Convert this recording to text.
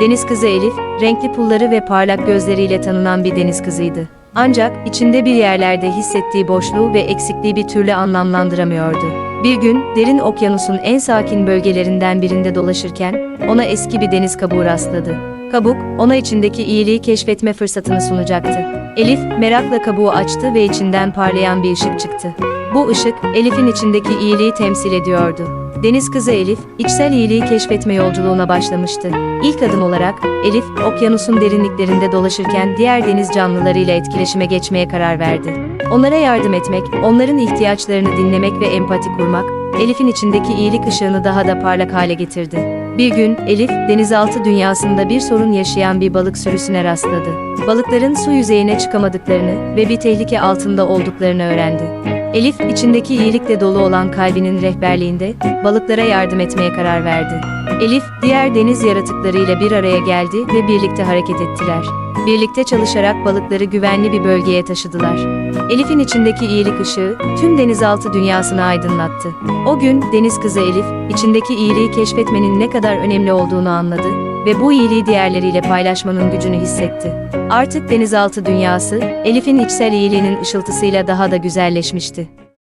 Deniz kızı Elif, renkli pulları ve parlak gözleriyle tanınan bir deniz kızıydı. Ancak içinde bir yerlerde hissettiği boşluğu ve eksikliği bir türlü anlamlandıramıyordu. Bir gün derin okyanusun en sakin bölgelerinden birinde dolaşırken ona eski bir deniz kabuğu rastladı. Kabuk ona içindeki iyiliği keşfetme fırsatını sunacaktı. Elif merakla kabuğu açtı ve içinden parlayan bir ışık çıktı. Bu ışık Elif'in içindeki iyiliği temsil ediyordu. Deniz kızı Elif, içsel iyiliği keşfetme yolculuğuna başlamıştı. İlk adım olarak, Elif, okyanusun derinliklerinde dolaşırken diğer deniz canlılarıyla etkileşime geçmeye karar verdi. Onlara yardım etmek, onların ihtiyaçlarını dinlemek ve empati kurmak, Elif'in içindeki iyilik ışığını daha da parlak hale getirdi. Bir gün, Elif, denizaltı dünyasında bir sorun yaşayan bir balık sürüsüne rastladı. Balıkların su yüzeyine çıkamadıklarını ve bir tehlike altında olduklarını öğrendi. Elif, içindeki iyilikle dolu olan kalbinin rehberliğinde balıklara yardım etmeye karar verdi. Elif, diğer deniz yaratıklarıyla bir araya geldi ve birlikte hareket ettiler. Birlikte çalışarak balıkları güvenli bir bölgeye taşıdılar. Elif'in içindeki iyilik ışığı tüm denizaltı dünyasını aydınlattı. O gün deniz kızı Elif, içindeki iyiliği keşfetmenin ne kadar önemli olduğunu anladı ve bu iyiliği diğerleriyle paylaşmanın gücünü hissetti. Artık denizaltı dünyası, Elif'in içsel iyiliğinin ışıltısıyla daha da güzelleşmişti.